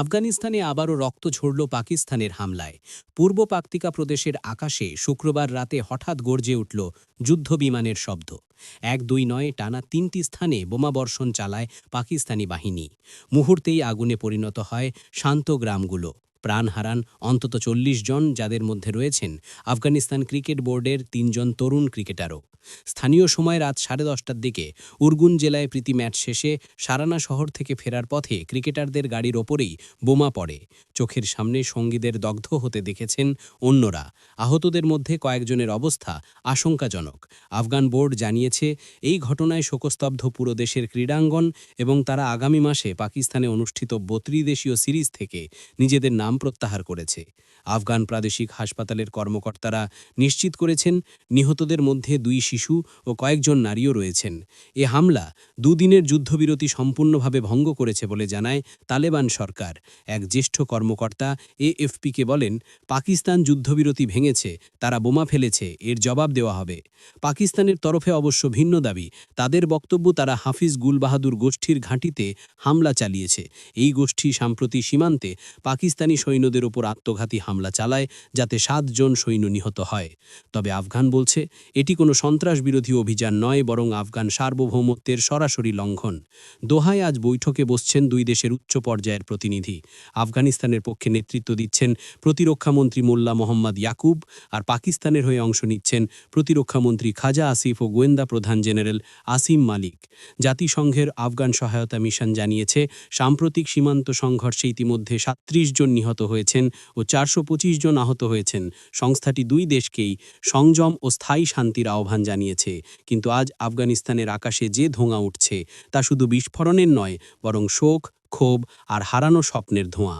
আফগানিস্তানে আবারও রক্ত ঝরল পাকিস্তানের হামলায়। পূর্ব পাক্তিকা প্রদেশের আকাশে শুক্রবার রাতে হঠাৎ গর্জে উঠল যুদ্ধবিমানের শব্দ। এক দুই নয় টানা তিনটি স্থানে বোমাবর্ষণ চালায় পাকিস্তানি বাহিনী। মুহূর্তেই আগুনে পরিণত হয় শান্ত গ্রামগুলো। প্রাণ হারান অন্তত চল্লিশ জন যাদের মধ্যে রয়েছেন আফগানিস্তান ক্রিকেট বোর্ডের তিনজন তরুণ ক্রিকেটারও। স্থানীয় সময় রাত সাড়ে দশটার দিকে উরগুন জেলায় প্রীতি ম্যাচ শেষে সারানা শহর থেকে ফেরার পথে ক্রিকেটারদের গাড়ির ওপরেই বোমা পড়ে। চোখের সামনে সঙ্গীদের দগ্ধ হতে দেখেছেন অন্যরা। আহতদের মধ্যে কয়েকজনের অবস্থা আশঙ্কাজনক। আফগান বোর্ড জানিয়েছে, এই ঘটনায় শোকস্তব্ধ পুরো দেশের ক্রীড়াঙ্গন এবং তারা আগামী মাসে পাকিস্তানে অনুষ্ঠিত বত্রিদেশীয় সিরিজ থেকে নিজেদের নাম প্রত্যাহার করেছে। আফগান প্রাদেশিক হাসপাতালের কর্মকর্তারা নিশ্চিত করেছেন, নিহতদের মধ্যে দুই শিশু ও কয়েকজন নারীও রয়েছেন। এ হামলা দুদিনের যুদ্ধবিরতি সম্পূর্ণভাবে ভঙ্গ করেছে বলে জানায় তালেবান সরকার। এক জ্যেষ্ঠ কর্মকর্তা এএফপিকে বলেন, পাকিস্তান যুদ্ধবিরতি ভেঙেছে, তারা বোমা ফেলেছে, এর জবাব দেওয়া হবে। পাকিস্তানের তরফে অবশ্য ভিন্ন দাবি, তাদের বক্তব্য তারা হাফিজ গুলবাহাদুর গোষ্ঠীর ঘাঁটিতে হামলা চালিয়েছে। এই গোষ্ঠী সাম্প্রতি সীমান্তে পাকিস্তানি সৈন্যদের ওপর আত্মঘাতী হামলা চালায়, যাতে সাতজন সৈন্য নিহত হয়। তবে আফগান বলছে, এটি কোনো সন্ত্রাস বিরোধী অভিযান নয়, বরং আফগান সার্বভৌমত্বের সরাসরি লঙ্ঘন। দোহায় আজ বৈঠকে বসছেন দুই দেশের উচ্চ পর্যায়ের প্রতিনিধি। আফগানিস্তানের পক্ষে নেতৃত্ব দিচ্ছেন প্রতিরক্ষামন্ত্রী মোল্লা মোহাম্মদ ইয়াকুব আর পাকিস্তানের হয়ে অংশ নিচ্ছেন প্রতিরক্ষামন্ত্রী খাজা আসিফ ও গোয়েন্দা প্রধান জেনারেল আসিম মালিক। জাতিসংঘের আফগান সহায়তা মিশন জানিয়েছে, সাম্প্রতিক সীমান্ত সংঘর্ষে ইতিমধ্যে সাত্রিশ জন নিহত হয়েছেন ও চারশো পঁচিশ জন আহত হয়েছেন। সংস্থাটি দুই দেশকেই সংযম ও স্থায়ী শান্তির আহ্বান জানিয়েছে। কিন্তু আজ আফগানিস্তানের আকাশে যে ধোঁয়া উঠছে, তা শুধু বিস্ফোরণের নয়, বরং শোক, ক্ষোভ আর হারানো স্বপ্নের ধোঁয়া।